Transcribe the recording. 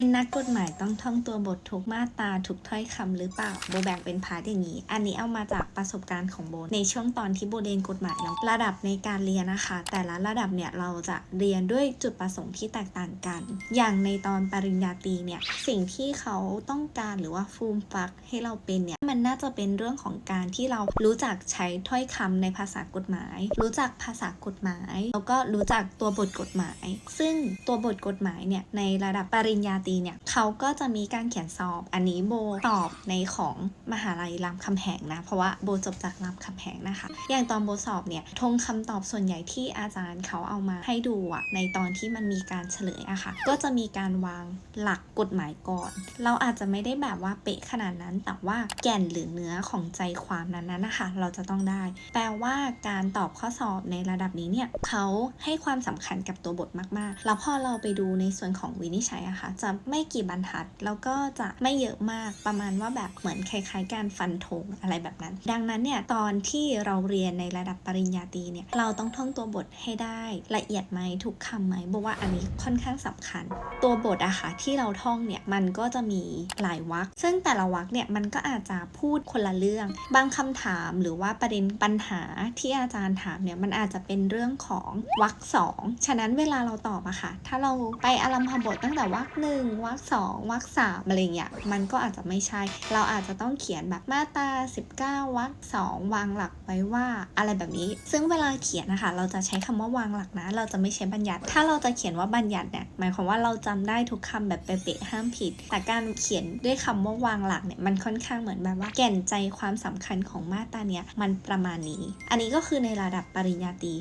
นักกฎหมายต้องท่องตัวบททุกมาตราทุกถ้อยคำหรือเปล่า โบแบ่งเป็นพาร์ทอย่างนี้ อันนี้เอามาจากประสบการณ์ของโบในช่วงตอนที่โบเรียนกฎหมายแล้วระดับในการเรียนนะคะ แต่ละระดับเนี่ยเราจะเรียนด้วยจุดประสงค์ที่แตกต่างกัน อย่างในตอนปริญญาตรีเนี่ยสิ่งที่เขาต้องการหรือว่าฟูมฟักให้เราเป็นเนี่ยมันน่าจะเป็นเรื่องของการที่เรารู้จักใช้ถ้อยคำในภาษากฎหมาย รู้จักภาษากฎหมาย แล้วก็รู้จักตัวบทกฎหมาย ซึ่งตัวบทกฎหมายเนี่ยในระดับปริญญาตรีเนี่ยเขาก็จะมีการเขียนสอบ อันนี้โบตอบในของมหาลัยรามคำแหงนะ เพราะว่าโบจบจากรามคำแหงนะคะ อย่างตอนโบสอบเนี่ยทงคำตอบส่วนใหญ่ที่อาจารย์เขาเอามาให้ดูอะในตอนที่มันมีการเฉลยอะค่ะ ก็จะมีการวางหลักกฎหมายก่อน เราอาจจะไม่ได้แบบว่าเป๊ะขนาดนั้น แต่ว่าแก่นหรือเนื้อของใจความนั้นนะคะ เราจะต้องได้ แปลว่าการตอบข้อสอบในระดับนี้เนี่ยเขาให้ความสำคัญกับตัวบทมากๆ แล้วพอเราไปดูในส่วนของวินิจฉัยอะค่ะ จะไม่กี่บรรทัด แล้วก็จะไม่เยอะมากประมาณว่าแบบเหมือนคล้ายๆ การฟันธงอะไรแบบนั้น ดังนั้นเนี่ยตอนที่เราเรียนในระดับปริญญาตรีเนี่ยเราต้องท่องตัวบทให้ได้ละเอียดไหมทุกคำไหมบอกว่าอันนี้ค่อนข้างสำคัญ ตัวบทอะค่ะที่เราท่องเนี่ยมันก็จะมีหลายวรรคซึ่งแต่ละวรรคเนี่ยมันก็อาจจะพูดคนละเรื่อง บางคำถามหรือว่าประเด็นปัญหาที่อาจารย์ถามเนี่ยมันอาจจะเป็นเรื่องของวรรคสองฉะนั้นเวลาเราตอบอะค่ะ ถ้าเราไปอารัมพบทตั้งแต่วรรคหนึ่งวรรคสองวรรคสามอะไรเงี้ยมันก็อาจจะไม่ใช่ เราอาจจะต้องเขียนแบบมาตรา19วรรคสองวางหลักไว้ว่าอะไรแบบนี้ ซึ่งเวลาเขียนนะคะเราจะใช้คำว่าวางหลักนะ เราจะไม่ใช้บัญญัติ ถ้าเราจะเขียนว่าบัญญัติเนี่ยหมายความว่าเราจำได้ทุกคำแบบเป๊ะๆห้ามผิด แต่การเขียนด้วยคำว่าวางหลักเนี่ยมันค่อนข้างเหมือนแบบว่าแก่นใจความสำคัญของมาตราเนี้ยมันประมาณนี้ อันนี้ก็คือในระดับปริญญาตรี